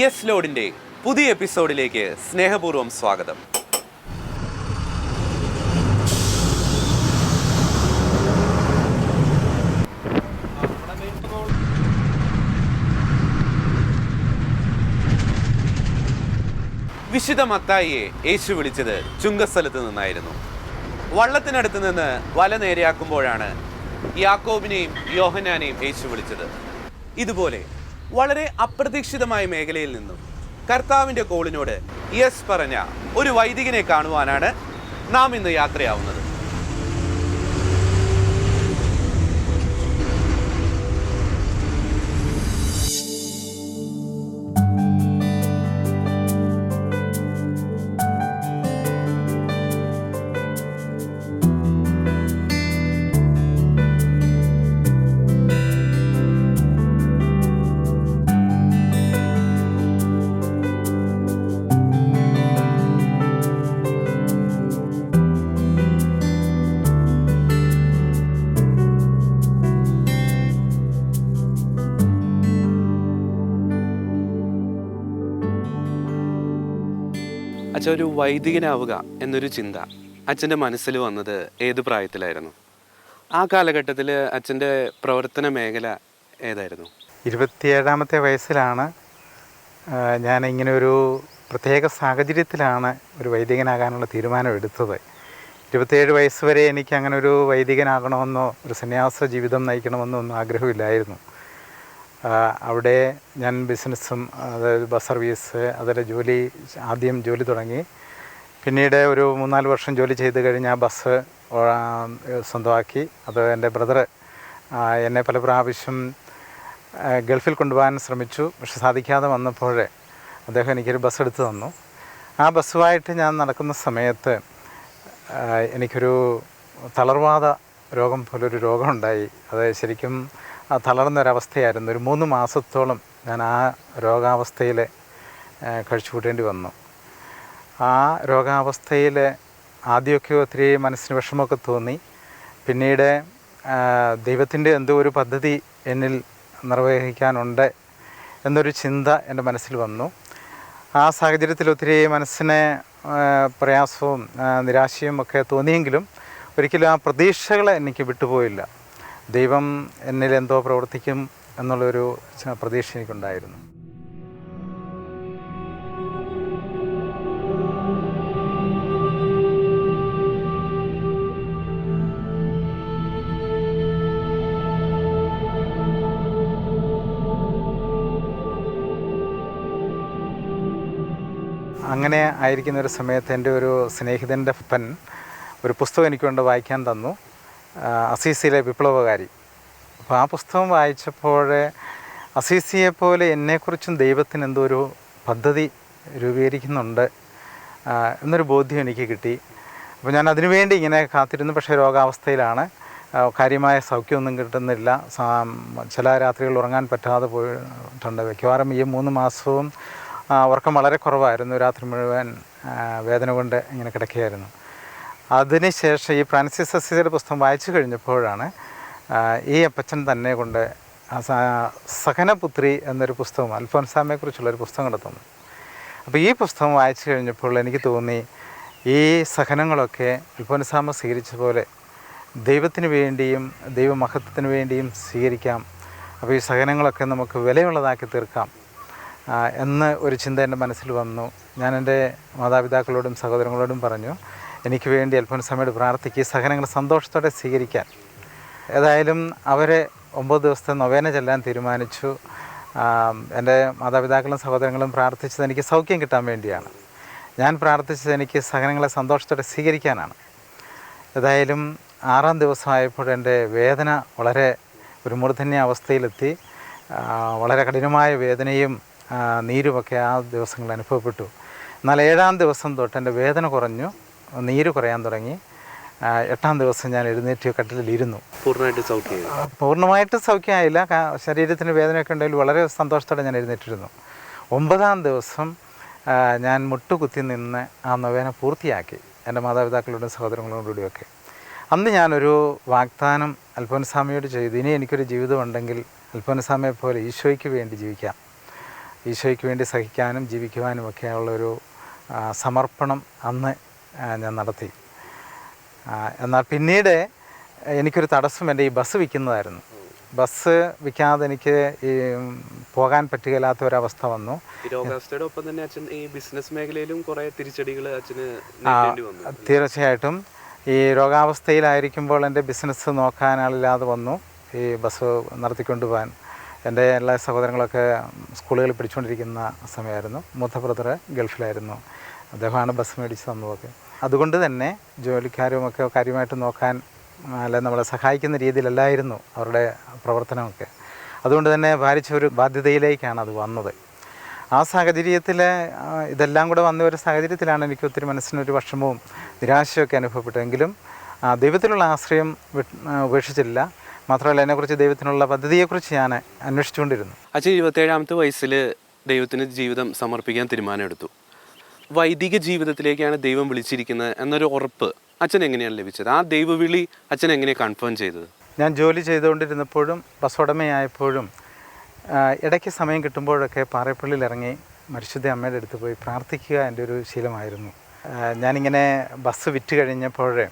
Yes ലോഡിന്റെ പുതിയ എപ്പിസോഡിലേക്ക് സ്നേഹപൂർവം സ്വാഗതം. വിശുദ്ധ മത്തായിയെ യേശു വിളിച്ചത് ചുങ്കസ്ഥലത്ത് നിന്നായിരുന്നു. വള്ളത്തിനടുത്ത് നിന്ന് വല നേരെയാക്കുമ്പോഴാണ് യാക്കോബിനെയും യോഹനാനെയും യേശു വിളിച്ചത്. ഇതുപോലെ വളരെ അപ്രതീക്ഷിതമായ മേഖലയിൽ നിന്നും കർത്താവിന്റെ കോളിനോട് യെസ് പറഞ്ഞ ഒരു വൈദികനെ കാണുവാനാണ് നാം ഇന്ന് യാത്രയാവുന്നത്. ഒരു വൈദികനാവുക എന്നൊരു ചിന്ത അച്ഛന്റെ മനസ്സിൽ വന്നത് ഏത് പ്രായത്തിലായിരുന്നു? ആ കാലഘട്ടത്തിൽ അച്ഛന്റെ പ്രവർത്തന മേഖല ഏതായിരുന്നു? ഇരുപത്തിയേഴാമത്തെ വയസ്സിലാണ് ഞാൻ ഇങ്ങനെ ഒരു പ്രത്യേക സാഹചര്യത്തിലാണ് ഒരു വൈദികനാകാനുള്ള തീരുമാനം എടുത്തത്. ഇരുപത്തിയേഴ് വയസ്സ് വരെ എനിക്ക് അങ്ങനെ ഒരു വൈദികനാകണമെന്നോ ഒരു സന്യാസ ജീവിതം നയിക്കണമെന്നോ ഒന്നും ആഗ്രഹമില്ലായിരുന്നു. അവിടെ ഞാൻ ബിസിനസ്സും അതായത് ബസ് സർവീസ് അതുപോലെ ജോലി ആദ്യം ജോലി തുടങ്ങി. പിന്നീട് ഒരു മൂന്നാൽ വർഷം ജോലി ചെയ്ത് കഴിഞ്ഞ് ആ ബസ് സ്വന്തമാക്കി. അത് എന്റെ ബ്രദർ എന്നെ പല പ്രാവശ്യം ഗൾഫിൽ കൊണ്ടുപോകാൻ ശ്രമിച്ചു. പക്ഷെ സാധിക്കാതെ വന്നപ്പോൾ അദ്ദേഹം എനിക്കൊരു ബസ് എടുത്തു തന്നു. ആ ബസ്സുമായിട്ട് ഞാൻ നടക്കുന്ന സമയത്ത് എനിക്കൊരു തളർവാദ രോഗം പോലൊരു രോഗമുണ്ടായി അത് ശരിക്കും തളർന്നൊരവസ്ഥയായിരുന്നു. ഒരു മൂന്ന് മാസത്തോളം ഞാൻ ആ രോഗാവസ്ഥയിൽ കഴിച്ചു കൂട്ടേണ്ടി വന്നു. ആ രോഗാവസ്ഥയിൽ ആദ്യമൊക്കെ ഒത്തിരി മനസ്സിന് വിഷമമൊക്കെ തോന്നി. പിന്നീട് ദൈവത്തിന്റെ എന്തോ ഒരു പദ്ധതി എന്നിൽ നിർവഹിക്കാനുണ്ട് എന്നൊരു ചിന്ത എന്റെ മനസ്സിൽ വന്നു. ആ സാഹചര്യത്തിൽ ഒത്തിരി മനസ്സിനെ പ്രയാസവും നിരാശയും ഒക്കെ തോന്നിയെങ്കിലും ഒരിക്കലും ആ പ്രതീക്ഷകളെ എനിക്ക് വിട്ടുപോയില്ല. ദൈവം എന്നിൽ എന്തോ പ്രവർത്തിക്കും എന്നുള്ളൊരു പ്രതീക്ഷ എനിക്കുണ്ടായിരുന്നു. അങ്ങനെ ആയിരിക്കുന്ന ഒരു സമയത്ത് എന്റെ ഒരു സ്നേഹിതന്റെ പെൻ ഒരു പുസ്തകം എനിക്ക് വായിക്കാൻ തന്നു. അസീസിയിലെ വിപ്ലവകാരി. അപ്പോൾ ആ പുസ്തകം വായിച്ചപ്പോൾ അസീസിയെപ്പോലെ എന്നെക്കുറിച്ചും ദൈവത്തിന് എന്തോ ഒരു പദ്ധതി രൂപീകരിക്കുന്നുണ്ട് എന്നൊരു ബോധ്യം എനിക്ക് കിട്ടി. അപ്പോൾ ഞാൻ അതിനുവേണ്ടി ഇങ്ങനെ കാത്തിരുന്നു പക്ഷേ രോഗാവസ്ഥയിലാണ്. കാര്യമായ സൗഖ്യമൊന്നും കിട്ടുന്നില്ല. ചില രാത്രികൾ ഉറങ്ങാൻ പറ്റാതെ പോയിട്ടുണ്ട്. മിക്കവാറും ഈ മൂന്ന് മാസവും ഉറക്കം വളരെ കുറവായിരുന്നു. രാത്രി മുഴുവൻ വേദന കൊണ്ട് ഇങ്ങനെ കിടക്കുകയായിരുന്നു. അതിനുശേഷം ഈ ഫ്രാൻസിസ് അസീസിയുടെ പുസ്തകം വായിച്ചു കഴിഞ്ഞപ്പോഴാണ് ഈ അപ്പച്ചൻ തന്നെ കൊണ്ട് സഹനപുത്രി എന്നൊരു പുസ്തകം അൽഫോൻസാമയെക്കുറിച്ചുള്ളൊരു പുസ്തകം എടുത്തുന്നു അപ്പോൾ ഈ പുസ്തകം വായിച്ചു കഴിഞ്ഞപ്പോൾ എനിക്ക് തോന്നി ഈ സഹനങ്ങളൊക്കെ അൽഫോൻസാമ സ്വീകരിച്ച പോലെ ദൈവത്തിന് വേണ്ടിയും ദൈവമഹത്വത്തിന് വേണ്ടിയും സ്വീകരിക്കാം. അപ്പോൾ ഈ സഹനങ്ങളൊക്കെ നമുക്ക് വിലയുള്ളതാക്കി തീർക്കാം എന്ന് ഒരു ചിന്ത എന്റെ മനസ്സിൽ വന്നു. ഞാൻ എന്റെ മാതാപിതാക്കളോടും സഹോദരങ്ങളോടും പറഞ്ഞു എനിക്ക് വേണ്ടി അൽഫോൻസാമയോട് പ്രാർത്ഥിക്കുക. ഈ സഹനങ്ങൾ സന്തോഷത്തോടെ സ്വീകരിക്കാൻ. ഏതായാലും അവരെ ഒമ്പത് ദിവസത്തെ നൊവേന ചെല്ലാൻ തീരുമാനിച്ചു. എന്റെ മാതാപിതാക്കളും സഹോദരങ്ങളും പ്രാർത്ഥിച്ചത് എനിക്ക് സൗഖ്യം കിട്ടാൻ വേണ്ടിയാണ്. ഞാൻ പ്രാർത്ഥിച്ചത് എനിക്ക് സഹനങ്ങളെ സന്തോഷത്തോടെ സ്വീകരിക്കാനാണ്. ഏതായാലും ആറാം ദിവസമായപ്പോൾ എന്റെ വേദന വളരെ ഒരു മൂർധന്യ അവസ്ഥയിലെത്തി. വളരെ കഠിനമായ വേദനയും നീരുമൊക്കെ ആ ദിവസങ്ങളിൽ അനുഭവപ്പെട്ടു. എന്നാൽ ഏഴാം ദിവസം തൊട്ട് എന്റെ വേദന കുറഞ്ഞു. നീര് കുറയാൻ തുടങ്ങി. എട്ടാം ദിവസം ഞാൻ എഴുന്നേറ്റ് കട്ടിലിരുന്നു. പൂർണമായിട്ട് സൗഖ്യം പൂർണമായിട്ട് സൗഖ്യമായില്ല ശരീരത്തിന് വേദനയൊക്കെ ഉണ്ടെങ്കിൽ വളരെ സന്തോഷത്തോടെ ഞാൻ എഴുന്നേറ്റിരുന്നു. ഒമ്പതാം ദിവസം ഞാൻ മുട്ടുകുത്തി നിന്ന് ആ നൊവേന പൂർത്തിയാക്കി. എന്റെ മാതാപിതാക്കളോടും സഹോദരങ്ങളോടും സഹോദരങ്ങളോടുകൂടിയൊക്കെ അന്ന് ഞാനൊരു വാഗ്ദാനം അൽഫോൻസാമയോട് ചെയ്തു. ഇനി എനിക്കൊരു ജീവിതമുണ്ടെങ്കിൽ അൽഫോൻസാമയെ പോലെ ഈശോയ്ക്ക് വേണ്ടി ജീവിക്കാം. ഈശോയ്ക്ക് വേണ്ടി സഹിക്കാനും ജീവിക്കുവാനും ഒക്കെയുള്ളൊരു ഒരു സമർപ്പണം അന്ന് ഞാൻ നടത്തി. എന്നാൽ പിന്നീട് എനിക്കൊരു തടസ്സം എന്റെ ഈ ബസ് വിൽക്കുന്നതായിരുന്നു. ബസ് വിൽക്കാതെ എനിക്ക് ഈ പോകാൻ പറ്റുകയില്ലാത്ത ഒരവസ്ഥ വന്നു. തന്നെ അച്ഛൻ ഈ ബിസിനസ് മേഖലയിലും കുറേ തിരിച്ചടികൾ അച്ഛന് തീർച്ചയായിട്ടും. ഈ രോഗാവസ്ഥയിലായിരിക്കുമ്പോൾ എന്റെ ബിസിനസ് നോക്കാൻ ആളില്ലാതെ വന്നു. ഈ ബസ് നടത്തിക്കൊണ്ട് പോകാൻ എന്റെ എല്ലാ സഹോദരങ്ങളൊക്കെ സ്കൂളുകളിൽ പിടിച്ചുകൊണ്ടിരിക്കുന്ന സമയമായിരുന്നു. മൂത്ത ബ്രദർ ഗൾഫിലായിരുന്നു. അദ്ദേഹമാണ് ബസ് മേടിച്ച് തന്നതൊക്കെ അതുകൊണ്ട് തന്നെ ജോലിക്കാരുമൊക്കെ കാര്യമായിട്ട് നോക്കാൻ അല്ല നമ്മളെ സഹായിക്കുന്ന രീതിയിലല്ലായിരുന്നു അവരുടെ പ്രവർത്തനമൊക്കെ. അതുകൊണ്ട് തന്നെ ഭാരിച്ച ഒരു ബാധ്യതയിലേക്കാണ് അത് വന്നത്. ആ സാഹചര്യത്തിൽ ഇതെല്ലാം കൂടെ വന്ന ഒരു സാഹചര്യത്തിലാണ് എനിക്ക് ഒത്തിരി മനസ്സിനൊരു വിഷമവും നിരാശയൊക്കെ അനുഭവപ്പെട്ടെങ്കിലും ദൈവത്തിലുള്ള ആശ്രയം ഉപേക്ഷിച്ചില്ല മാത്രമല്ല അതിനെക്കുറിച്ച് ദൈവത്തിനുള്ള പദ്ധതിയെക്കുറിച്ച് ഞാൻ അന്വേഷിച്ചുകൊണ്ടിരുന്നു. അച്ഛൻ ഇരുപത്തേഴാമത്തെ വയസ്സിൽ ദൈവത്തിന് ജീവിതം സമർപ്പിക്കാൻ തീരുമാനമെടുത്തു. വൈദിക ജീവിതത്തിലേക്കാണ് ദൈവം വിളിച്ചിരിക്കുന്നത് എന്നൊരു ഉറപ്പ് അച്ഛൻ എങ്ങനെയാണ് ലഭിച്ചത്? ആ ദൈവവിളി അച്ഛൻ എങ്ങനെയാണ് കൺഫേം ചെയ്തത്? ഞാൻ ജോലി ചെയ്തുകൊണ്ടിരുന്നപ്പോഴും ബസ് ഉടമയായപ്പോഴും ഇടയ്ക്ക് സമയം കിട്ടുമ്പോഴൊക്കെ പാറപ്പള്ളിയിൽ ഇറങ്ങി മരിശുദ്ധ അമ്മയുടെ അടുത്ത് പോയി പ്രാർത്ഥിക്കുക എന്റെ ഒരു ശീലമായിരുന്നു. ഞാനിങ്ങനെ ബസ് വിറ്റ് കഴിഞ്ഞപ്പോഴേ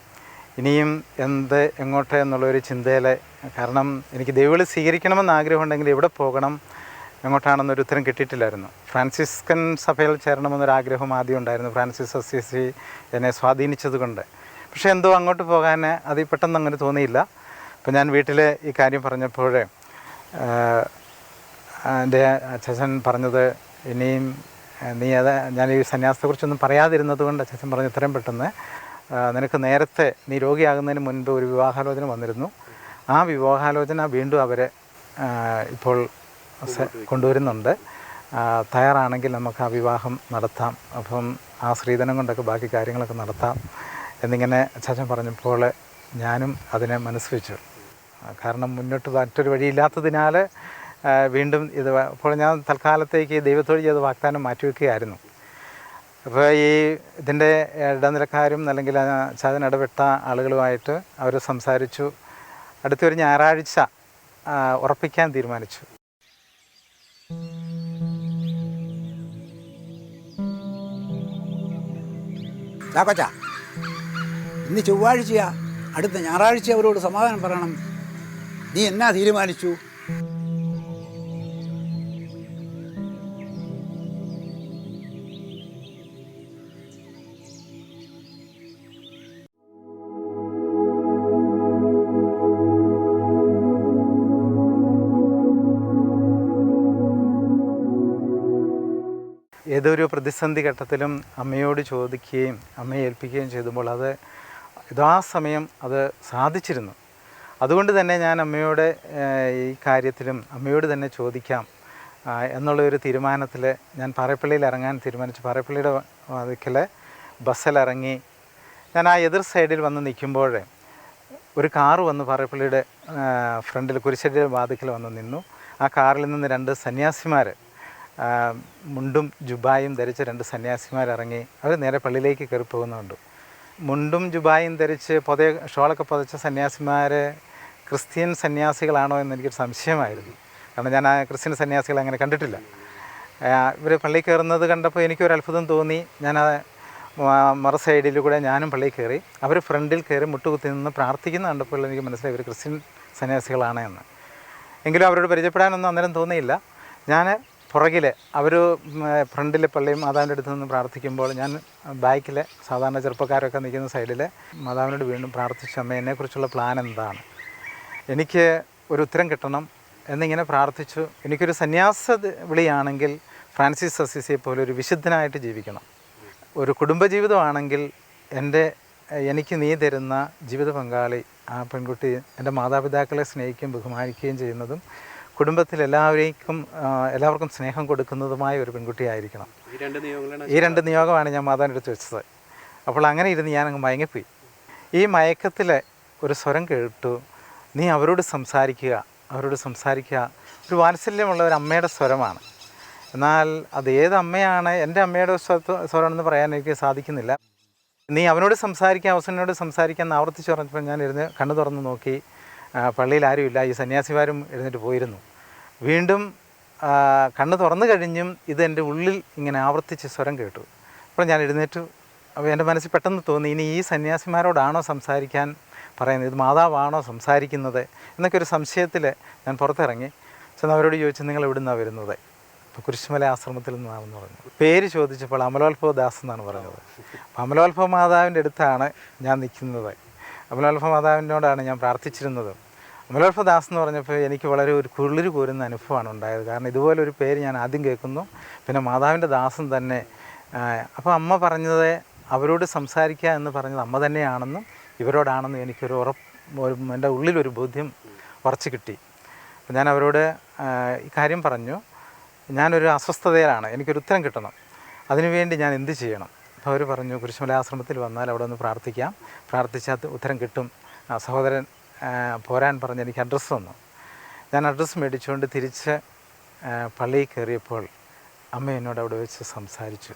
ഇനിയും എന്ത് എങ്ങോട്ട് എന്നുള്ളൊരു ചിന്തയിൽ കാരണം എനിക്ക് ദൈവവിളി സ്വീകരിക്കണമെന്ന് ആഗ്രഹമുണ്ടെങ്കിൽ എവിടെ പോകണം എങ്ങോട്ടാണെന്നൊരു ഉത്തരം കിട്ടിയിട്ടില്ലായിരുന്നു. ഫ്രാൻസിസ്കൻ സഭയിൽ ചേരണമെന്നൊരാഗ്രഹം ആദ്യം ഉണ്ടായിരുന്നു. ഫ്രാൻസിസ് അസിസി എന്നെ സ്വാധീനിച്ചതുകൊണ്ട്. പക്ഷേ എന്തോ അങ്ങോട്ട് പോകാൻ അത് പെട്ടെന്ന് അങ്ങനെ തോന്നിയില്ല. അപ്പം ഞാൻ വീട്ടിൽ ഈ കാര്യം പറഞ്ഞപ്പോൾ എന്റെ അച്ഛൻ പറഞ്ഞത് ഇനിയും നീ അത് ഞാൻ ഈ സന്യാസത്തെക്കുറിച്ചൊന്നും പറയാതിരുന്നത് കൊണ്ട് അച്ഛൻ പറഞ്ഞു ഇത്രയും പെട്ടെന്ന് നിനക്ക് നേരത്തെ നീ രോഗിയാകുന്നതിന് മുൻപ് ഒരു വിവാഹാലോചന വന്നിരുന്നു. ആ വിവാഹാലോചന വീണ്ടും അവരെ ഇപ്പോൾ കൊണ്ടുവരുന്നുണ്ട്. തയ്യാറാണെങ്കിൽ നമുക്ക് ആ വിവാഹം നടത്താം. അപ്പം ആ സ്ത്രീധനം കൊണ്ടൊക്കെ ബാക്കി കാര്യങ്ങളൊക്കെ നടത്താം എന്നിങ്ങനെ ചാച്ചൻ പറഞ്ഞപ്പോൾ ഞാനും അതിനെ മനസ്സ് വെച്ചു കാരണം മുന്നോട്ട് മറ്റൊരു വഴിയില്ലാത്തതിനാൽ വീണ്ടും ഇത് അപ്പോൾ ഞാൻ തൽക്കാലത്തേക്ക് ദൈവത്തോട് ചെയ്ത് വാഗ്ദാനം മാറ്റിവെക്കുകയായിരുന്നു. അപ്പോൾ ഈ ഇതിന്റെ ഇടനിലക്കാരും അല്ലെങ്കിൽ ചാതൻ ഇടപെട്ട ആളുകളുമായിട്ട് അവർ സംസാരിച്ചു. അടുത്തൊരു ഞായറാഴ്ച ഉറപ്പിക്കാൻ തീരുമാനിച്ചു. ചാക്കോച്ച ഇന്ന് ചൊവ്വാഴ്ചയാ. അടുത്ത ഞായറാഴ്ച അവരോട് സമാധാനം പറയണം. നീ എന്നാ തീരുമാനിച്ചു? ഏതൊരു പ്രതിസന്ധി ഘട്ടത്തിലും അമ്മയോട് ചോദിക്കുകയും അമ്മയെ ഏൽപ്പിക്കുകയും ചെയ്തുമ്പോൾ അത് യഥാസമയം അത് സാധിച്ചിരുന്നു. അതുകൊണ്ട് തന്നെ ഞാൻ അമ്മയോട് ഈ കാര്യത്തിലും അമ്മയോട് തന്നെ ചോദിക്കാം എന്നുള്ള ഒരു തീരുമാനത്തിൽ ഞാൻ പാറപ്പള്ളിയിൽ ഇറങ്ങാൻ തീരുമാനിച്ചു. പാറപ്പള്ളിയുടെ വാതിക്കൽ ബസ്സിലിറങ്ങി ഞാൻ ആ എതിർ സൈഡിൽ വന്ന് നിൽക്കുമ്പോൾ ഒരു കാറ് വന്ന് പാറപ്പള്ളിയുടെ ഫ്രണ്ടിൽ കുരിശടിയുടെ വാതിക്കൽ വന്ന് നിന്നു. ആ കാറിൽ നിന്ന് രണ്ട് സന്യാസിമാർ മുണ്ടും ജുബായും ധരിച്ച രണ്ട് സന്യാസിമാരിറങ്ങി അവർ നേരെ പള്ളിയിലേക്ക് കയറി പോകുന്നുണ്ട്. മുണ്ടും ജുബായും ധരിച്ച് പൊതയ ഷോളൊക്കെ പൊതച്ച സന്യാസിമാർ ക്രിസ്ത്യൻ സന്യാസികളാണോ എന്ന് എനിക്കൊരു സംശയമായിരുന്നു. കാരണം ഞാൻ ആ ക്രിസ്ത്യൻ സന്യാസികളെ അങ്ങനെ കണ്ടിട്ടില്ല. ഇവർ പള്ളി കയറുന്നത് കണ്ടപ്പോൾ എനിക്കൊരു അത്ഭുതം തോന്നി. ഞാൻ മറ സൈഡിൽ കൂടെ ഞാനും പള്ളിയിൽ കയറി. അവർ ഫ്രണ്ടിൽ കയറി മുട്ടുകുത്തി നിന്ന് പ്രാർത്ഥിക്കുന്ന കണ്ടപ്പോൾ എനിക്ക് മനസ്സിലായി ഇവർ ക്രിസ്ത്യൻ സന്യാസികളാണ് എന്ന്. എങ്കിലും അവരോട് പരിചയപ്പെടാനൊന്നും അന്നേരം തോന്നിയില്ല. ഞാൻ പുറകിൽ അവർ ഫ്രണ്ടിൽ പള്ളിയും മാതാവിന്റെ അടുത്ത് നിന്ന് പ്രാർത്ഥിക്കുമ്പോൾ ഞാൻ ബാക്കിൽ സാധാരണ ചെറുപ്പക്കാരൊക്കെ നിൽക്കുന്ന സൈഡിൽ മാതാവിനോട് വീണ്ടും പ്രാർത്ഥിച്ച അമ്മ പ്ലാൻ എന്താണ്? എനിക്ക് ഒരു ഉത്തരം കിട്ടണം. എന്നിങ്ങനെ പ്രാർത്ഥിച്ചു. എനിക്കൊരു സന്യാസ വിളിയാണെങ്കിൽ ഫ്രാൻസിസ് അസിസിയെ പോലെ ഒരു വിശുദ്ധനായിട്ട് ജീവിക്കണം. ഒരു കുടുംബജീവിതമാണെങ്കിൽ എന്റെ എനിക്ക് നീ തരുന്ന ജീവിത പങ്കാളി ആ പെൺകുട്ടി എന്റെ മാതാപിതാക്കളെ സ്നേഹിക്കുകയും ബഹുമാനിക്കുകയും ചെയ്യുന്നതും കുടുംബത്തിൽ എല്ലാവരേക്കും എല്ലാവർക്കും സ്നേഹം കൊടുക്കുന്നതുമായ ഒരു പെൺകുട്ടിയായിരിക്കണം. ഈ രണ്ട് നിയോഗമാണ് ഞാൻ മാതാവിന്റെ അടുത്ത് വെച്ചത്. അപ്പോൾ അങ്ങനെ ഇരുന്ന് ഞാൻ അങ്ങ് മയങ്ങിപ്പോയി. ഈ മയക്കത്തിലെ ഒരു സ്വരം കേട്ടു. നീ അവരോട് സംസാരിക്കുക അവരോട് സംസാരിക്കുക. ഒരു വാത്സല്യമുള്ള ഒരു അമ്മയുടെ സ്വരമാണ്. എന്നാൽ അത് ഏത് അമ്മയാണ് എന്റെ അമ്മയുടെ സ്വരമാണെന്ന് സ്വരമെന്ന് പറയാൻ എനിക്ക് സാധിക്കുന്നില്ല. നീ അവനോട് സംസാരിക്കാൻ അവസരനോട് സംസാരിക്കാൻ എന്ന് ആവർത്തിച്ച് പറഞ്ഞപ്പോൾ ഞാൻ ഇരുന്ന് കണ്ണു തുറന്ന് നോക്കി. പള്ളിയിൽ ആരുമില്ല. ഈ സന്യാസിമാരും എഴുന്നേറ്റ് പോയിരുന്നു. വീണ്ടും കണ്ണ് തുറന്നു കഴിഞ്ഞും ഇത് എന്റെ ഉള്ളിൽ ഇങ്ങനെ ആവർത്തിച്ച് സ്വരം കേട്ടു. അപ്പോൾ ഞാൻ എഴുന്നേറ്റു. അപ്പോൾ എന്റെ മനസ്സിൽ പെട്ടെന്ന് തോന്നി ഇനി ഈ സന്യാസിമാരോടാണോ സംസാരിക്കാൻ പറയുന്നത്? ഇത് മാതാവാണോ സംസാരിക്കുന്നത്? എന്നൊക്കെ ഒരു സംശയത്തിൽ ഞാൻ പുറത്തിറങ്ങി. ചെന്ന് അവരോട് ചോദിച്ചു നിങ്ങൾ എവിടെ നിന്നാണ് വരുന്നത്? അപ്പോൾ കുരിശുമല ആശ്രമത്തിൽ നിന്നാണെന്ന് പറഞ്ഞു. പേര് ചോദിച്ചപ്പോൾ അമലോത്ഭവ ദാസ് എന്നാണ് പറഞ്ഞത് അപ്പോൾ അമലോത്ഭവ മാതാവിന്റെ അടുത്താണ് ഞാൻ നിൽക്കുന്നത്. അമലോത്ഭവ മാതാവിനോടാണ് ഞാൻ പ്രാർത്ഥിച്ചിരുന്നത്. അമലോത്ഭവ ദാസ് എന്ന് പറഞ്ഞപ്പോൾ എനിക്ക് വളരെ ഒരു കുളിര് കോരുന്ന അനുഭവമാണ് ഉണ്ടായത്. കാരണം ഇതുപോലെ ഒരു പേര് ഞാൻ ആദ്യം കേൾക്കുന്നു. പിന്നെ മാതാവിന്റെ ദാസൻ തന്നെ അപ്പോൾ അമ്മ പറഞ്ഞത് അവരോട് സംസാരിക്കുക എന്ന് പറഞ്ഞത് അമ്മ തന്നെയാണെന്നും ഇവരോടാണെന്നും എനിക്കൊരു ഉറപ്പ് ഒരു എന്റെ ഉള്ളിലൊരു ബോധ്യം ഉറച്ചു കിട്ടി. അപ്പം ഞാൻ അവരോട് ഈ കാര്യം പറഞ്ഞു. ഞാനൊരു അസ്വസ്ഥതയിലാണ് എനിക്കൊരു ഉത്തരം കിട്ടണം. അതിനുവേണ്ടി ഞാൻ എന്ത് ചെയ്യണം? അപ്പോൾ അവർ പറഞ്ഞു കുരിശുമല ആശ്രമത്തിൽ വന്നാൽ അവിടെ ഒന്ന് പ്രാർത്ഥിക്കാം. പ്രാർത്ഥിച്ചാൽ ഉത്തരം കിട്ടും. സഹോദരൻ പോരാൻ പറഞ്ഞ് എനിക്ക് അഡ്രസ്സ് തന്നു. ഞാൻ അഡ്രസ്സ് മേടിച്ചുകൊണ്ട് തിരിച്ച് പള്ളിയിൽ കയറിയപ്പോൾ അമ്മ എന്നോട് അവിടെ വെച്ച് സംസാരിച്ചു.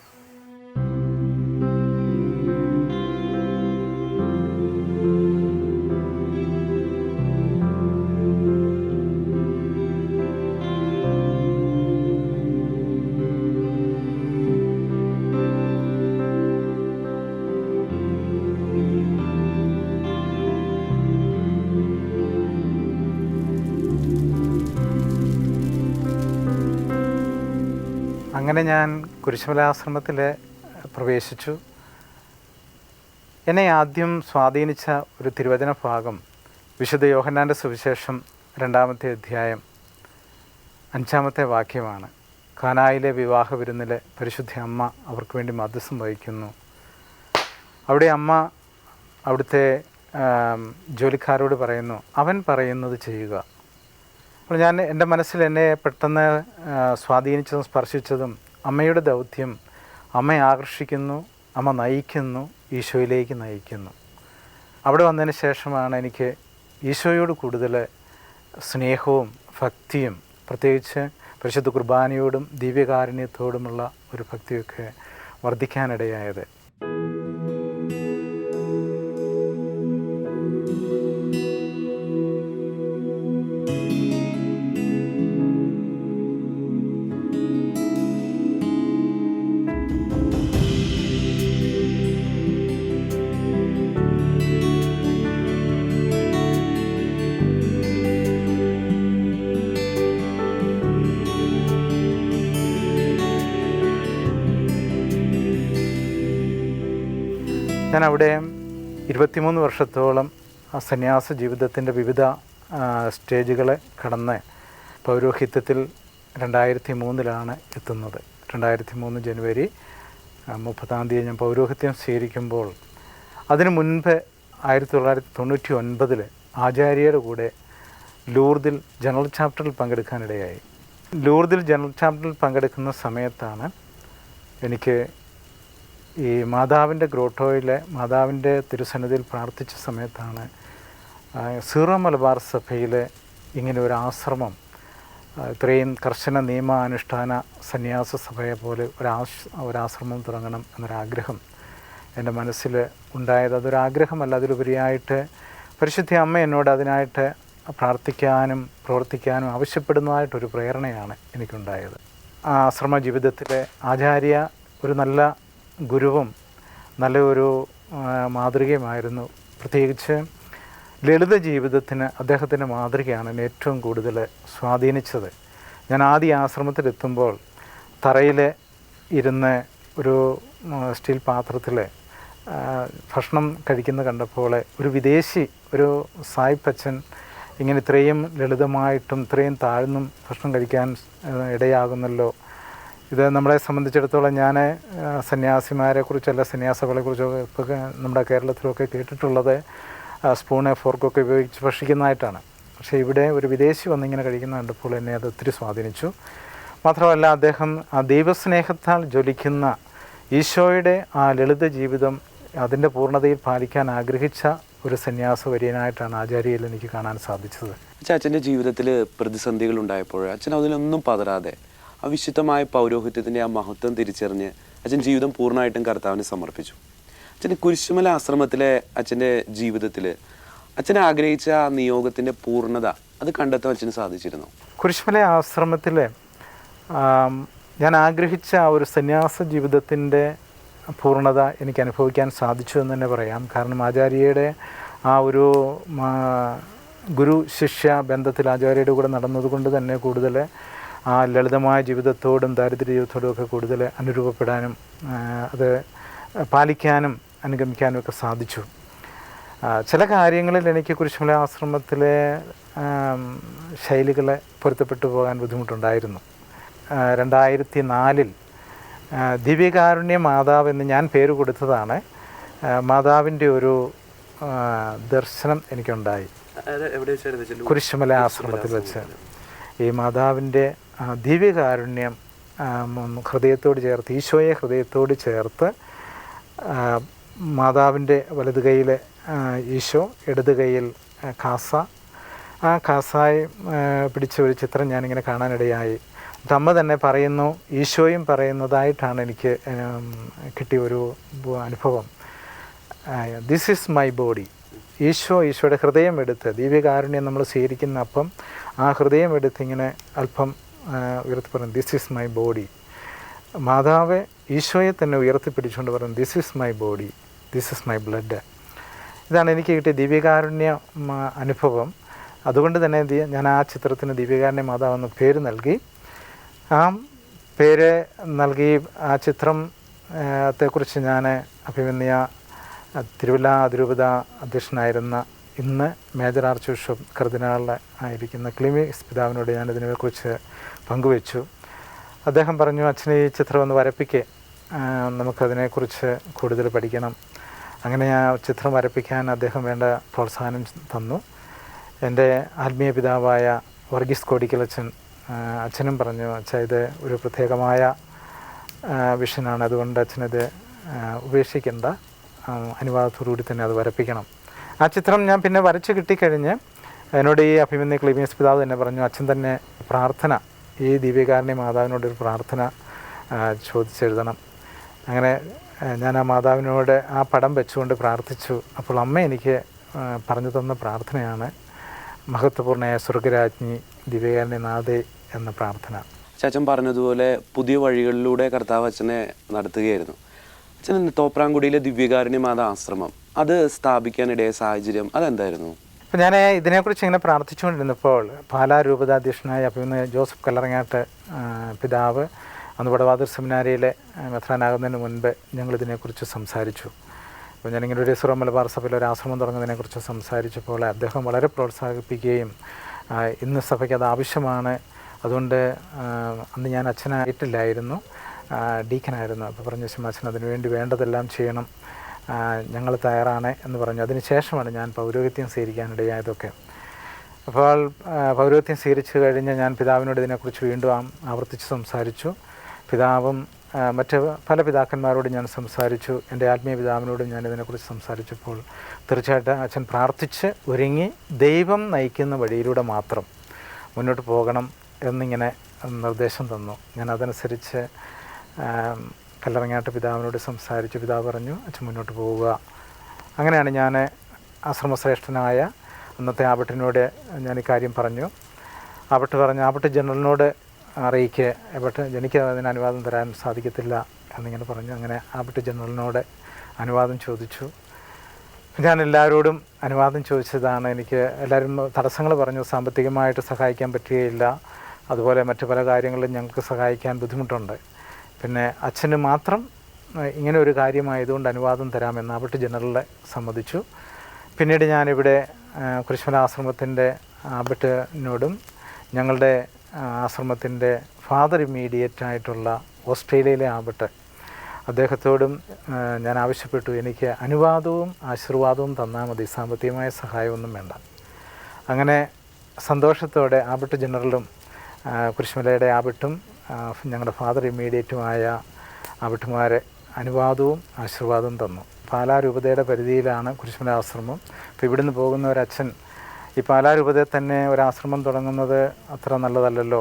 അങ്ങനെ ഞാൻ കുരിശുമലാശ്രമത്തിൽ പ്രവേശിച്ചു. എന്നെ ആദ്യം സ്വാധീനിച്ച ഒരു തിരുവചന ഭാഗം വിശുദ്ധ യോഹന്നാന്റെ സുവിശേഷം രണ്ടാമത്തെ അധ്യായം അഞ്ചാമത്തെ വാക്യമാണ്. കാനായിലെ വിവാഹ വിരുന്നിലെ പരിശുദ്ധ അമ്മ അവർക്ക് വേണ്ടി മധ്യസ്ഥം വഹിക്കുന്നു. അവിടെ അമ്മ അവിടുത്തെ ജോലിക്കാരോട് പറയുന്നു അവൻ പറയുന്നത് ചെയ്യുക. അപ്പോൾ ഞാൻ എന്റെ മനസ്സിൽ എന്നെ പെട്ടെന്ന് സ്വാധീനിച്ചതും സ്പർശിച്ചതും അമ്മയുടെ ദൗത്യം അമ്മയെ ആകർഷിക്കുന്നു അമ്മ നയിക്കുന്നു ഈശോയിലേക്ക് നയിക്കുന്നു. അവിടെ വന്നതിന് ശേഷമാണ് എനിക്ക് ഈശോയോട് കൂടുതൽ സ്നേഹവും ഭക്തിയും പ്രത്യേകിച്ച് പരിശുദ്ധ കുർബാനയോടും ദിവ്യകാരുണ്യത്തോടുമുള്ള ഒരു ഭക്തിയൊക്കെ വർദ്ധിക്കാനിടയായത്. ഞാൻ അവിടെ ഇരുപത്തിമൂന്ന് വർഷത്തോളം സന്യാസ ജീവിതത്തിന്റെ വിവിധ സ്റ്റേജുകളെ കടന്ന് പൗരോഹിത്യത്തിൽ രണ്ടായിരത്തി മൂന്നിലാണ് എത്തുന്നത്. രണ്ടായിരത്തി മൂന്ന് ജനുവരി മുപ്പത്താം മുപ്പതാം തീയതി ഞാൻ പൗരോഹിത്യം സ്വീകരിക്കുമ്പോൾ അതിനു മുൻപ് ആയിരത്തി തൊള്ളായിരത്തി തൊണ്ണൂറ്റി ഒൻപതിൽ ആചാര്യയുടെ കൂടെ ലൂർദിൽ ജനറൽ ചാപ്റ്ററിൽ പങ്കെടുക്കാനിടയായി. ലൂർദിൽ ജനറൽ ചാപ്റ്ററിൽ പങ്കെടുക്കുന്ന സമയത്താണ് എനിക്ക് ഈ മാതാവിന്റെ ഗ്രോട്ടോയിലെ മാതാവിന്റെ തിരുസന്നിധിയിൽ പ്രാർത്ഥിച്ച സമയത്താണ് സീറോ മലബാർ സഭയിൽ ഇങ്ങനെ ഒരു ആശ്രമം ഇത്രയും കർശന നിയമാനുഷ്ഠാന സന്യാസ സഭയെ പോലെ ഒരാശ് ഒരാശ്രമം തുടങ്ങണം എന്നൊരാഗ്രഹം എന്റെ മനസ്സിൽ ഉണ്ടായത്. അതൊരാഗ്രഹമല്ല അതിലുപരിയായിട്ട് പരിശുദ്ധ അമ്മ എന്നോട് അതിനായിട്ട് പ്രാർത്ഥിക്കാനും പ്രവർത്തിക്കാനും ആവശ്യപ്പെടുന്നതായിട്ടൊരു പ്രേരണയാണ് എനിക്കുണ്ടായത്. ആ ആശ്രമ ജീവിതത്തിലെ ആചാര്യ ഒരു നല്ല ഗുരുവും നല്ലൊരു മാതൃകയുമായിരുന്നു. പ്രത്യേകിച്ച് ലളിത ജീവിതത്തിന് അദ്ദേഹത്തിന്റെ മാതൃകയാണ് എന്നെ ഏറ്റവും കൂടുതൽ സ്വാധീനിച്ചത്. ഞാൻ ആദ്യ ആശ്രമത്തിലെത്തുമ്പോൾ തറയിൽ ഇരുന്ന് ഒരു സ്റ്റീൽ പാത്രത്തിൽ ഭക്ഷണം കഴിക്കുന്ന കണ്ടപ്പോൾ ഒരു വിദേശി ഒരു സായിപ്പച്ചൻ ഇങ്ങനെ ഇത്രയും ലളിതമായിട്ടും ഇത്രയും താഴ്ന്നും ഭക്ഷണം കഴിക്കാൻ ഇടയാകുന്നല്ലോ ഇത് നമ്മളെ സംബന്ധിച്ചിടത്തോളം ഞാൻ സന്യാസിമാരെ കുറിച്ചല്ല സന്യാസികളെ ഇപ്പോൾ നമ്മുടെ കേരളത്തിലൊക്കെ കേട്ടിട്ടുള്ളത് സ്പൂണ് ഫോർക്കൊക്കെ ഉപയോഗിച്ച് ഭക്ഷിക്കുന്നതായിട്ടാണ്. പക്ഷേ ഇവിടെ ഒരു വിദേശി വന്നിങ്ങനെ കഴിക്കുന്ന കണ്ടപ്പോൾ എന്നെ അത് ഒത്തിരി സ്വാധീനിച്ചു. മാത്രമല്ല അദ്ദേഹം ആ ദൈവസ്നേഹത്താൽ ജ്വലിക്കുന്ന ഈശോയുടെ ആ ലളിത ജീവിതം അതിന്റെ പൂർണതയിൽ പാലിക്കാൻ ആഗ്രഹിച്ച ഒരു സന്യാസ വര്യനായിട്ടാണ് ആചാര്യയിൽ എനിക്ക് കാണാൻ സാധിച്ചത്. അച്ഛൻ അച്ഛന്റെ ജീവിതത്തിൽ പ്രതിസന്ധികൾ ഉണ്ടായപ്പോൾ അച്ഛൻ അതിലൊന്നും പതരാതെ ആ വിശുദ്ധമായ പൗരോഹിത്യത്തിന്റെ ആ മഹത്വം തിരിച്ചറിഞ്ഞ് അച്ഛൻ ജീവിതം പൂർണമായിട്ടും കർത്താവിന് സമർപ്പിച്ചു. അച്ഛന്റെ കുരിശുമല ആശ്രമത്തിലെ അച്ഛന്റെ ജീവിതത്തിൽ അച്ഛൻ ആഗ്രഹിച്ച ആ നിയോഗത്തിന്റെ പൂർണത അത് കണ്ടെത്താൻ അച്ഛന് സാധിച്ചിരുന്നു. കുരിശുമല ആശ്രമത്തിലെ ഞാൻ ആഗ്രഹിച്ച ആ ഒരു സന്യാസ ജീവിതത്തിന്റെ പൂർണത എനിക്ക് അനുഭവിക്കാൻ സാധിച്ചു എന്ന് തന്നെ പറയാം. കാരണം ആചാര്യയുടെ ആ ഒരു ഗുരു ശിഷ്യ ബന്ധത്തിൽ ആചാര്യയുടെ കൂടെ നടന്നതുകൊണ്ട് തന്നെ കൂടുതൽ ആ ലളിതമായ ജീവിതത്തോടും ദാരിദ്ര്യ ജീവിതത്തോടും ഒക്കെ കൂടുതൽ അനുരൂപപ്പെടാനും അത് പാലിക്കാനും അനുഗമിക്കാനും ഒക്കെ സാധിച്ചു. ചില കാര്യങ്ങളിൽ എനിക്ക് കുരിശുമല ആശ്രമത്തിലെ ശൈലികളെ പൊരുത്തപ്പെട്ടു പോകാൻ ബുദ്ധിമുട്ടുണ്ടായിരുന്നു. രണ്ടായിരത്തി നാലിൽ ദിവ്യകാരുണ്യ മാതാവ് എന്ന് ഞാൻ പേര് കൊടുത്തതാണ്. മാതാവിന്റെ ഒരു ദർശനം എനിക്കുണ്ടായി. കുരിശുമല ആശ്രമത്തിൽ വെച്ച്. ഈ മാതാവിന്റെ ദിവ്യകാരുണ്യം ഹൃദയത്തോട് ചേർത്ത് ഈശോയെ ഹൃദയത്തോട് ചേർത്ത് മാതാവിന്റെ വലത് കൈയിൽ ഈശോ ഇടത് കൈയിൽ കാസ. ആ കാസായി പിടിച്ച ഒരു ചിത്രം ഞാനിങ്ങനെ കാണാനിടയായി. തമ്മ തന്നെ പറയുന്നു ഈശോയും പറയുന്നതായിട്ടാണ് എനിക്ക് കിട്ടിയ ഒരു അനുഭവം. This is my body Isho ഈശോയുടെ ഹൃദയം എടുത്ത് ദിവ്യകാരുണ്യം നമ്മൾ സ്വീകരിക്കുന്ന അപ്പം ആ ഹൃദയം എടുത്ത് ഇങ്ങനെ അല്പം ഉയർത്തി പറഞ്ഞു ദിസ് ഈസ് മൈ ബോഡി മാതാവ് ഈശോയെ തന്നെ ഉയർത്തിപ്പിടിച്ചുകൊണ്ട് പറഞ്ഞു this is my body this is my blood ഇതാണ് എനിക്ക് കിട്ടിയ ദിവ്യകാരുണ്യ അനുഭവം. അതുകൊണ്ട് തന്നെ ഞാൻ ആ ചിത്രത്തിന് ദിവ്യകാരുണ്യ മാതാവ് എന്ന പേര് നൽകി. ആ പേര് നൽകി. ആ ചിത്രം ത്തെക്കുറിച്ച് ഞാൻ അഭിമന്യ തിരുവല്ല അതിരൂപത അധ്യക്ഷനായിരുന്ന ഇന്ന് മേജർ ആർച്ച് ബിഷപ്പ് കർദിനാൾ ആയിരിക്കുന്ന ക്ലിമിക്സ് പിതാവിനോട് ഞാൻ ഇതിനെക്കുറിച്ച് പങ്കുവെച്ചു. അദ്ദേഹം പറഞ്ഞു അച്ഛനെ ഈ ചിത്രം ഒന്ന് വരപ്പിക്കേ. നമുക്കതിനെക്കുറിച്ച് കൂടുതൽ പഠിക്കണം. അങ്ങനെ ആ ചിത്രം വരപ്പിക്കാൻ അദ്ദേഹം വേണ്ട പ്രോത്സാഹനം തന്നു. എന്റെ ആത്മീയ പിതാവായ വർഗീസ് കോടിക്കലച്ചൻ ആ, അച്ഛനും പറഞ്ഞു അച്ഛ ഇത് ഒരു പ്രത്യേകമായ വിഷനാണ് അതുകൊണ്ട് അച്ഛനത് ഉപേക്ഷിക്കേണ്ട. അനുവാദത്തോടുകൂടി തന്നെ അത് വരപ്പിക്കണം. ആ ചിത്രം ഞാൻ പിന്നെ വരച്ച് കിട്ടിക്കഴിഞ്ഞ് എന്നോട് ഈ അഭിമന്യ ക്ലീമിയസ് പിതാവ് തന്നെ പറഞ്ഞു അച്ഛൻ തന്നെ പ്രാർത്ഥന ഈ ദിവ്യകാരുണ്യ മാതാവിനോടൊരു പ്രാർത്ഥന ചോദിച്ചെഴുതണം. അങ്ങനെ ഞാൻ ആ മാതാവിനോട് ആ പടം വെച്ചുകൊണ്ട് പ്രാർത്ഥിച്ചു. അപ്പോൾ അമ്മ എനിക്ക് പറഞ്ഞു തന്ന പ്രാർത്ഥനയാണ് മഹത്വപൂർണയായ സ്വർഗരാജ്ഞി ദിവ്യകാരണി നാഥേ എന്ന പ്രാർത്ഥന. ചാച്ചൻ പറഞ്ഞതുപോലെ പുതിയ വഴികളിലൂടെ കർത്താവ് അച്ഛനെ നടത്തുകയായിരുന്നു. അച്ഛൻ തോപ്രാംകുടിയിലെ ദിവ്യകാരണി മാതാ ആശ്രമം. അത് സ്ഥാപിക്കാനിടയ സാഹചര്യം അതെന്തായിരുന്നു? അപ്പം ഞാൻ ഇതിനെക്കുറിച്ച് ഇങ്ങനെ പ്രാർത്ഥിച്ചുകൊണ്ടിരുന്നപ്പോൾ പാലാ രൂപതാധ്യക്ഷനായ അഭിമുഖ ജോസഫ് കല്ലറങ്ങാട്ട് പിതാവ് അന്ന് വടവാതിർ സെമിനാരിയിലെ മെത്രാനാകുന്നതിന് മുൻപ് ഞങ്ങൾ ഇതിനെക്കുറിച്ച് സംസാരിച്ചു. അപ്പോൾ ഞാനിങ്ങനെ ഒരു ഇസ്രോ മലബാർ സഭയിൽ ഒരു ആശ്രമം തുടങ്ങുന്നതിനെക്കുറിച്ച് സംസാരിച്ചപ്പോൾ അദ്ദേഹം വളരെ പ്രോത്സാഹിപ്പിക്കുകയും ഇന്ന് സഭയ്ക്ക് അത് ആവശ്യമാണ്. അതുകൊണ്ട് അന്ന് ഞാൻ അച്ഛനായിട്ടില്ലായിരുന്നു. ഡീക്കനായിരുന്നു. അപ്പോൾ പറഞ്ഞു അച്ഛൻ അതിനുവേണ്ടി വേണ്ടതെല്ലാം ചെയ്യണം. ഞങ്ങൾ തയ്യാറാണ് എന്ന് പറഞ്ഞു. അതിനുശേഷമാണ് ഞാൻ പൗരോഹിത്യം സ്വീകരിക്കാനിടയായതൊക്കെ. അപ്പോൾ പൗരോഹിത്യം സ്വീകരിച്ചു കഴിഞ്ഞ് ഞാൻ പിതാവിനോട് ഇതിനെക്കുറിച്ച് വീണ്ടും ആവർത്തിച്ച് സംസാരിച്ചു. പിതാവും മറ്റ് പല പിതാക്കന്മാരോട് ഞാൻ സംസാരിച്ചു. എന്റെ ആത്മീയ പിതാവിനോടും ഞാൻ ഇതിനെക്കുറിച്ച് സംസാരിച്ചപ്പോൾ തീർച്ചയായിട്ടും അച്ഛൻ പ്രാർത്ഥിച്ച് ഒരുങ്ങി ദൈവം നയിക്കുന്ന വഴിയിലൂടെ മാത്രം മുന്നോട്ട് പോകണം എന്നിങ്ങനെ നിർദ്ദേശം തന്നു. ഞാൻ അതനുസരിച്ച് കല്ലറങ്ങാട്ട് പിതാവിനോട് സംസാരിച്ചു പിതാവ് പറഞ്ഞു അച്ഛൻ മുന്നോട്ട് പോവുക. അങ്ങനെയാണ് ഞാൻ ആശ്രമശ്രേഷ്ഠനായ അന്നത്തെ ആബട്ടിനോട് ഞാൻ ഇക്കാര്യം കാര്യം പറഞ്ഞു. ആബട്ട് പറഞ്ഞു ആബട്ട് ജനറലിനോട് അറിയിക്കുക ആബട്ട് എനിക്ക് അതിന് അനുവാദം തരാൻ സാധിക്കത്തില്ല എന്നിങ്ങനെ പറഞ്ഞു. അങ്ങനെ ആബട്ട് ജനറലിനോട് അനുവാദം ചോദിച്ചു. ഞാൻ എല്ലാവരോടും അനുവാദം ചോദിച്ചതാണ്. എനിക്ക് എല്ലാവരും തടസ്സങ്ങൾ പറഞ്ഞു സാമ്പത്തികമായിട്ട് സഹായിക്കാൻ പറ്റുകയില്ല. അതുപോലെ മറ്റു പല കാര്യങ്ങളിലും ഞങ്ങൾക്ക് സഹായിക്കാൻ ബുദ്ധിമുട്ടുണ്ട്. പിന്നെ അച്ഛന് മാത്രം ഇങ്ങനെ ഒരു കാര്യമായതുകൊണ്ട് അനുവാദം തരാമെന്ന് ആവട്ട് ജനറലിനെ സമ്മതിച്ചു പിന്നീട് ഞാനിവിടെ കുരിശുമല ആശ്രമത്തിന്റെ ആബട്ടിനോടും ഞങ്ങളുടെ ആശ്രമത്തിന്റെ ഫാദർ ഇമ്മീഡിയറ്റ് ആയിട്ടുള്ള ഓസ്ട്രേലിയയിലെ ആബട്ട് അദ്ദേഹത്തോടും ഞാൻ ആവശ്യപ്പെട്ടു. എനിക്ക് അനുവാദവും ആശീർവാദവും തന്നാൽ മതി സാമ്പത്തികമായ സഹായമൊന്നും വേണ്ട. അങ്ങനെ സന്തോഷത്തോടെ ആബട്ട് ജനറലും കുരിശ്മലയുടെ ആബട്ടും ഞങ്ങളുടെ ഫാദർ ഇമ്മീഡിയറ്റുമായ അവിട്ടുമാരെ അനുവാദവും ആശീർവാദവും തന്നു. പാലാ രൂപതയുടെ പരിധിയിലാണ് കുരിശുമല ആശ്രമം അപ്പോൾ ഇവിടുന്ന് പോകുന്ന ഒരച്ഛൻ ഈ പാലാ രൂപതയിൽ തന്നെ ഒരാശ്രമം തുടങ്ങുന്നത് അത്ര നല്ലതല്ലല്ലോ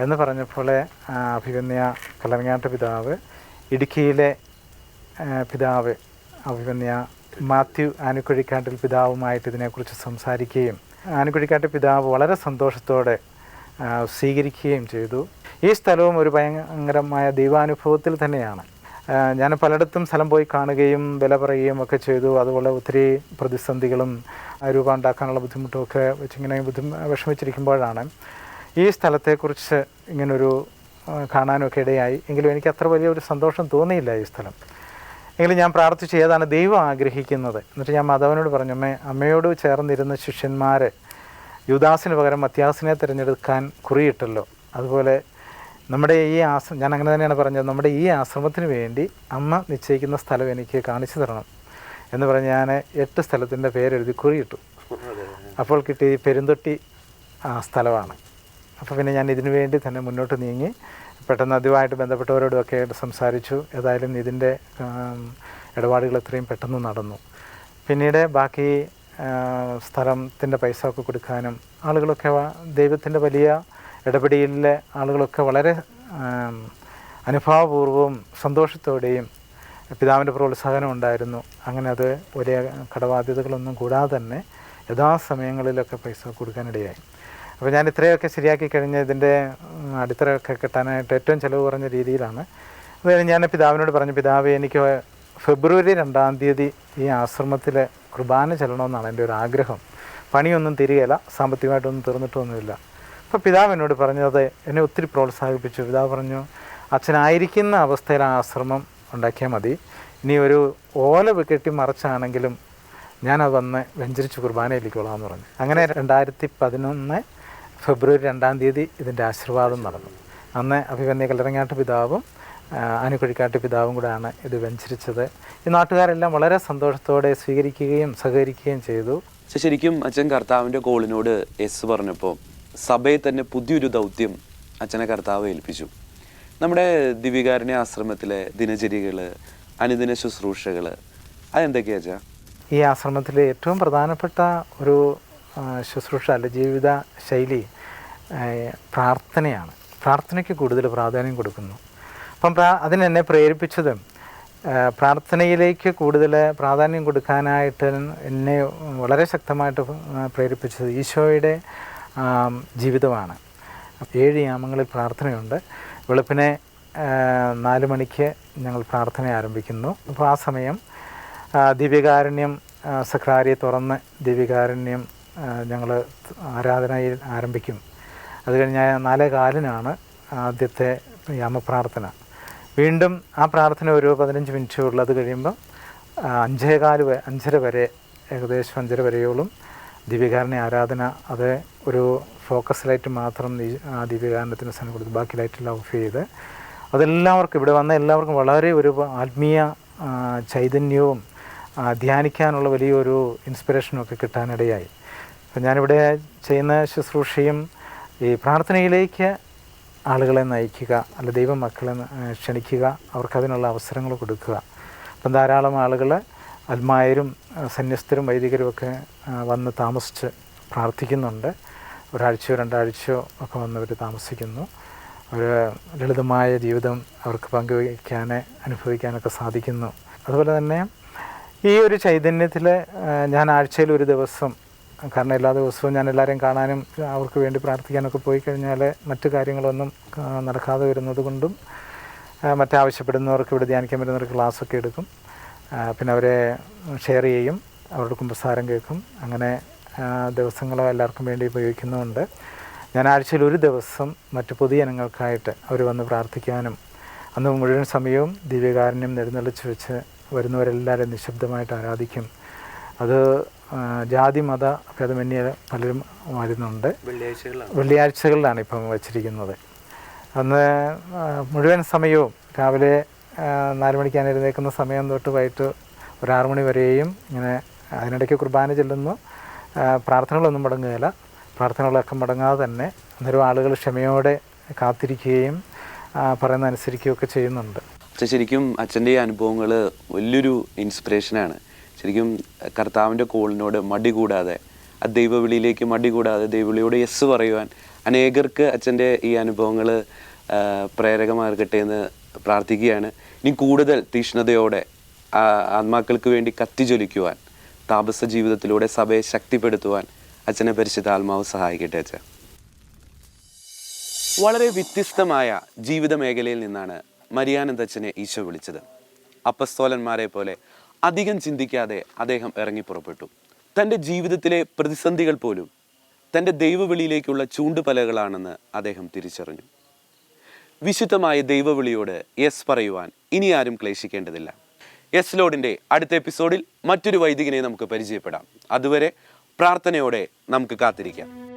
എന്ന് പറഞ്ഞപ്പോൾ ആ, അഭിഗന്യ കലങ്ങാട്ട് പിതാവ് ഇടുക്കിയിലെ പിതാവ് അഭിമന്യ മാത്യു ആനുക്കുഴിക്കാട്ടിൽ പിതാവുമായിട്ട് ഇതിനെക്കുറിച്ച് സംസാരിക്കുകയും ആനുക്കുഴിക്കാട്ട് പിതാവ് വളരെ സന്തോഷത്തോടെ സ്വീകരിക്കുകയും ചെയ്തു. ഈ സ്ഥലവും ഒരു ഭയങ്കരമായ ദൈവാനുഭവത്തിൽ തന്നെയാണ്. ഞാൻ പലയിടത്തും സ്ഥലം പോയി കാണുകയും വില പറയുകയും ഒക്കെ ചെയ്തു. അതുപോലെ ഒത്തിരി പ്രതിസന്ധികളും രൂപ ഉണ്ടാക്കാനുള്ള ബുദ്ധിമുട്ടും ഒക്കെ വെച്ചിങ്ങനെ ബുദ്ധിമു വിഷമിച്ചിരിക്കുമ്പോഴാണ് ഈ സ്ഥലത്തെക്കുറിച്ച് ഇങ്ങനൊരു കാണാനൊക്കെ ഇടയായി. എങ്കിലും എനിക്ക് അത്ര വലിയൊരു സന്തോഷം തോന്നിയില്ല ഈ സ്ഥലം. എങ്കിലും ഞാൻ പ്രാർത്ഥിച്ചു ഏതാണ് ദൈവം ആഗ്രഹിക്കുന്നത്? എന്നിട്ട് ഞാൻ മാധവനോട് പറഞ്ഞു അമ്മേ അമ്മയോട് ചേർന്നിരുന്ന ശിഷ്യന്മാർ യുദാസിന് പകരം മത്യാസിനെ തിരഞ്ഞെടുക്കാൻ കുറിയിട്ടല്ലോ. അതുപോലെ നമ്മുടെ ഈ ആശ്രമം ഞാൻ അങ്ങനെ തന്നെയാണ് പറഞ്ഞത്. നമ്മുടെ ഈ ആശ്രമത്തിന് വേണ്ടി അമ്മ നിശ്ചയിക്കുന്ന സ്ഥലം എനിക്ക് കാണിച്ചു തരണം എന്ന് പറഞ്ഞ് ഞാൻ എട്ട് സ്ഥലത്തിന്റെ പേരെഴുതി കുറിയിട്ടു. അപ്പോൾ കിട്ടി പെരുന്തൊട്ടി സ്ഥലമാണ്. അപ്പോൾ പിന്നെ ഞാൻ ഇതിനു വേണ്ടി തന്നെ മുന്നോട്ട് നീങ്ങി. പെട്ടെന്ന് അതുമായിട്ട് ബന്ധപ്പെട്ടവരോടുമൊക്കെ ആയിട്ട് സംസാരിച്ചു. ഏതായാലും ഇതിന്റെ ഇടപാടുകൾ എത്രയും പെട്ടെന്ന് നടന്നു. പിന്നീട് ബാക്കി സ്ഥലത്തിന്റെ പൈസ ഒക്കെ കൊടുക്കാനും ആളുകളൊക്കെ ദൈവത്തിന്റെ വലിയ ഇടപെടലിൽ ആളുകളൊക്കെ വളരെ അനുഭാവപൂർവവും സന്തോഷത്തോടെയും പിതാവിന്റെ പ്രോത്സാഹനം ഉണ്ടായിരുന്നു. അങ്ങനെ അത് വലിയ കടബാധ്യതകളൊന്നും കൂടാതെ തന്നെ യഥാസമയങ്ങളിലൊക്കെ പൈസ കൊടുക്കാനിടയായി. അപ്പോൾ ഞാൻ ഇത്രയൊക്കെ ശരിയാക്കി കഴിഞ്ഞ് ഇതിന്റെ അടിത്തറയൊക്കെ കെട്ടാനായിട്ട് ഏറ്റവും ചിലവ് കുറഞ്ഞ രീതിയിലാണ്. അത് കഴിഞ്ഞ് ഞാൻ പിതാവിനോട് പറഞ്ഞു പിതാവ് എനിക്ക് ഫെബ്രുവരി രണ്ടാം തീയതി ഈ ആശ്രമത്തിൽ കുർബാന ചെല്ലണമെന്നാണ് എന്റെ ഒരു ആഗ്രഹം. പണിയൊന്നും തിരികയില്ല സാമ്പത്തികമായിട്ടൊന്നും തീർന്നിട്ടൊന്നുമില്ല. അപ്പോൾ പിതാവ് എന്നോട് പറഞ്ഞത് എന്നെ ഒത്തിരി പ്രോത്സാഹിപ്പിച്ചു. പിതാവ് പറഞ്ഞു അച്ഛനായിരിക്കുന്ന അവസ്ഥയിൽ ആ ആശ്രമം ഉണ്ടാക്കിയാൽ മതി. ഇനി ഒരു ഓല കെട്ടി മറച്ചാണെങ്കിലും ഞാനത് വന്ന് വെഞ്ചരിച്ച് കുർബാനയിലേക്കോളാം എന്ന് പറഞ്ഞു. അങ്ങനെ രണ്ടായിരത്തി പതിനൊന്ന് ഫെബ്രുവരി രണ്ടാം തീയതി ഇതിന്റെ ആശീർവാദം നടന്നു. അന്ന് അഭിമന്യ കല്ലറങ്ങാട്ട് പിതാവും ആ, പിതാവും കൂടെയാണ് ഇത് വെഞ്ചരിച്ചത്. ഈ നാട്ടുകാരെല്ലാം വളരെ സന്തോഷത്തോടെ സ്വീകരിക്കുകയും സഹകരിക്കുകയും ചെയ്തു. ശരിക്കും അച്ഛൻ കർത്താവിന്റെ കോളിനോട് എസ് പറഞ്ഞപ്പോൾ സഭയെ തന്നെ പുതിയൊരു ദൗത്യം അച്ഛനെ കർത്താവ് ഏൽപ്പിച്ചു. നമ്മുടെ ദിവികാരുണ്യ ആശ്രമത്തിലെ ദിനചര്യകൾ അനുദിന ശുശ്രൂഷകൾ അതെന്തൊക്കെയാ അച്ഛാ? ഈ ആശ്രമത്തിലെ ഏറ്റവും പ്രധാനപ്പെട്ട ഒരു ശുശ്രൂഷ അല്ല ജീവിത ശൈലി പ്രാർത്ഥനയാണ്. പ്രാർത്ഥനയ്ക്ക് കൂടുതൽ പ്രാധാന്യം കൊടുക്കുന്നു. അപ്പം പ്രാ അതിനെന്നെ പ്രേരിപ്പിച്ചതും പ്രാർത്ഥനയിലേക്ക് കൂടുതൽ പ്രാധാന്യം കൊടുക്കാനായിട്ട് എന്നെ വളരെ ശക്തമായിട്ട് പ്രേരിപ്പിച്ചത് ഈശോയുടെ ജീവിതമാണ്. ഏഴ് യാമങ്ങളിൽ പ്രാർത്ഥനയുണ്ട്. വെളുപ്പിനെ നാല് മണിക്ക് ഞങ്ങൾ പ്രാർത്ഥന ആരംഭിക്കുന്നു. അപ്പോൾ ആ സമയം ദിവ്യകാരുണ്യം സക്രാരിയെ തുറന്ന് ദിവ്യകാരുണ്യം ഞങ്ങൾ ആരാധനയിൽ ആരംഭിക്കും. അത് കഴിഞ്ഞ് നാലേ കാലിനാണ് ആദ്യത്തെ യാമപ്രാർത്ഥന. വീണ്ടും ആ പ്രാർത്ഥന ഒരു പതിനഞ്ച് മിനിറ്റ് ഉള്ളത് കഴിയുമ്പോൾ ആ, അഞ്ചേകാൽ അഞ്ചര വരെ ഏകദേശം അഞ്ചര വരെയോളം ദിവ്യകാരുണ്യ ആരാധന അത് ഒരു ഫോക്കസ് ലൈറ്റ് മാത്രം ആ ദിവ്യകാരണത്തിന് സ്ഥലം കൊടുത്തു ബാക്കി ലൈറ്റെല്ലാം ഓഫ് ചെയ്ത് അതെല്ലാവർക്കും ഇവിടെ വന്ന എല്ലാവർക്കും വളരെ ഒരു ആത്മീയ ചൈതന്യവും ധ്യാനിക്കാനുള്ള വലിയൊരു ഇൻസ്പിറേഷനും ഒക്കെ കിട്ടാനിടയായി. അപ്പം ഞാനിവിടെ ചെയ്യുന്ന ശുശ്രൂഷയും ഈ പ്രാർത്ഥനയിലേക്ക് ആളുകളെ നയിക്കുക അല്ല ദൈവം മക്കളെ ക്ഷണിക്കുക അവർക്കതിനുള്ള അവസരങ്ങൾ കൊടുക്കുക. അപ്പം ധാരാളം ആളുകൾ അൽമായരും സന്യസ്തരും വൈദികരും ഒക്കെ വന്ന് താമസിച്ച് പ്രാർത്ഥിക്കുന്നുണ്ട്. ഒരാഴ്ചയോ രണ്ടാഴ്ചയോ ഒക്കെ വന്നവർ താമസിക്കുന്നു. ഒരു ലളിതമായ ജീവിതം അവർക്ക് പങ്കുവയ്ക്കാൻ അനുഭവിക്കാനൊക്കെ സാധിക്കുന്നു. അതുപോലെ തന്നെ ഈ ഒരു ചൈതന്യത്തിൽ ഞാൻ ആഴ്ചയിൽ ഒരു ദിവസം കാരണം എല്ലാ ദിവസവും ഞാൻ എല്ലാവരെയും കാണാനും അവർക്ക് വേണ്ടി പ്രാർത്ഥിക്കാനൊക്കെ പോയി കഴിഞ്ഞാൽ മറ്റു കാര്യങ്ങളൊന്നും നടക്കാതെ വരുന്നത് കൊണ്ടും മറ്റാവശ്യപ്പെടുന്നവർക്ക് ഇവിടെ ധ്യാനിക്കാൻ വരുന്നവർക്ക് ക്ലാസ്സൊക്കെ എടുക്കും. പിന്നെ അവരെ ഷെയർ ചെയ്യും. അവരുടെ കുമ്പസാരം കേൾക്കും. അങ്ങനെ ആ, ദിവസങ്ങൾ എല്ലാവർക്കും വേണ്ടി ഉപയോഗിക്കുന്നുണ്ട് ഞാൻ ആഴ്ചയിൽ ഒരു ദിവസം മറ്റ് പൊതുജനങ്ങൾക്കായിട്ട് അവർ വന്ന് പ്രാർത്ഥിക്കാനും അന്ന് മുഴുവൻ സമയവും ദിവ്യകാരുണ്യം നെടുന്നളിച്ച് വെച്ച് വരുന്നവരെല്ലാവരും നിശബ്ദമായിട്ട് ആരാധിക്കും. അത് ജാതി മത ഭേദമന്യേ പലരും വരുന്നുണ്ട്. വെള്ളിയാഴ്ചകളിലാണ്. ഇപ്പം വച്ചിരിക്കുന്നത്. അന്ന് മുഴുവൻ സമയവും രാവിലെ നാല് മണിക്കാണ് എഴുന്നേൽക്കുന്ന സമയം തൊട്ട് വൈകിട്ട് ഒരു വരെയും ഇങ്ങനെ അതിനിടയ്ക്ക് കുർബാന ചെല്ലുന്നു. പ്രാർത്ഥനകളൊന്നും മുടങ്ങുകയില്ല. പ്രാർത്ഥനകളൊക്കെ മുടങ്ങാതെ തന്നെ അന്നേരം ആളുകൾ ക്ഷമയോടെ കാത്തിരിക്കുകയും പറയുന്ന അനുസരിക്കുകയൊക്കെ ചെയ്യുന്നുണ്ട്. ശരിക്കും അച്ഛന്റെ ഈ അനുഭവങ്ങൾ വലിയൊരു ഇൻസ്പിറേഷനാണ് ശരിക്കും കർത്താവിന്റെ കോളിനോട് മടി കൂടാതെ ആ ദൈവവിളിയിലേക്ക് മടി കൂടാതെ ദൈവവിളിയോട് യെസ് പറയുവാൻ അനേകർക്ക് അച്ഛന്റെ ഈ അനുഭവങ്ങൾ പ്രേരകമാകട്ടെ എന്ന് പ്രാർത്ഥിക്കുകയാണ്. ഇനി കൂടുതൽ തീഷ്ണതയോടെ ആത്മാക്കൾക്ക് വേണ്ടി കത്തിജ്വലിക്കുവാൻ താപസ ജീവിതത്തിലൂടെ സഭയെ ശക്തിപ്പെടുത്തുവാൻ അച്ഛനെ പരിശുദ്ധ ആത്മാവ് സഹായിക്കട്ടെ അച്ഛൻ വളരെ വ്യത്യസ്തമായ ജീവിത മേഖലയിൽ നിന്നാണ് മരിയാനന്ദച്ചനെ ഈശോ വിളിച്ചത്. അപ്പസ്തോലന്മാരെ പോലെ അധികം ചിന്തിക്കാതെ അദ്ദേഹം ഇറങ്ങി പുറപ്പെട്ടു. തന്റെ ജീവിതത്തിലെ പ്രതിസന്ധികൾ പോലും തന്റെ ദൈവവിളിയിലേക്കുള്ള ചൂണ്ടുപലകളാണെന്ന് അദ്ദേഹം തിരിച്ചറിഞ്ഞു. വിശുദ്ധമായ ദൈവവിളിയോട് യെസ് പറയുവാൻ ഇനി ആരും ക്ലേശിക്കേണ്ടതില്ല. യെസ് ലോഡിന്റെ അടുത്ത എപ്പിസോഡിൽ മറ്റൊരു വൈദികനെ നമുക്ക് പരിചയപ്പെടാം. അതുവരെ പ്രാർത്ഥനയോടെ നമുക്ക് കാത്തിരിക്കാം.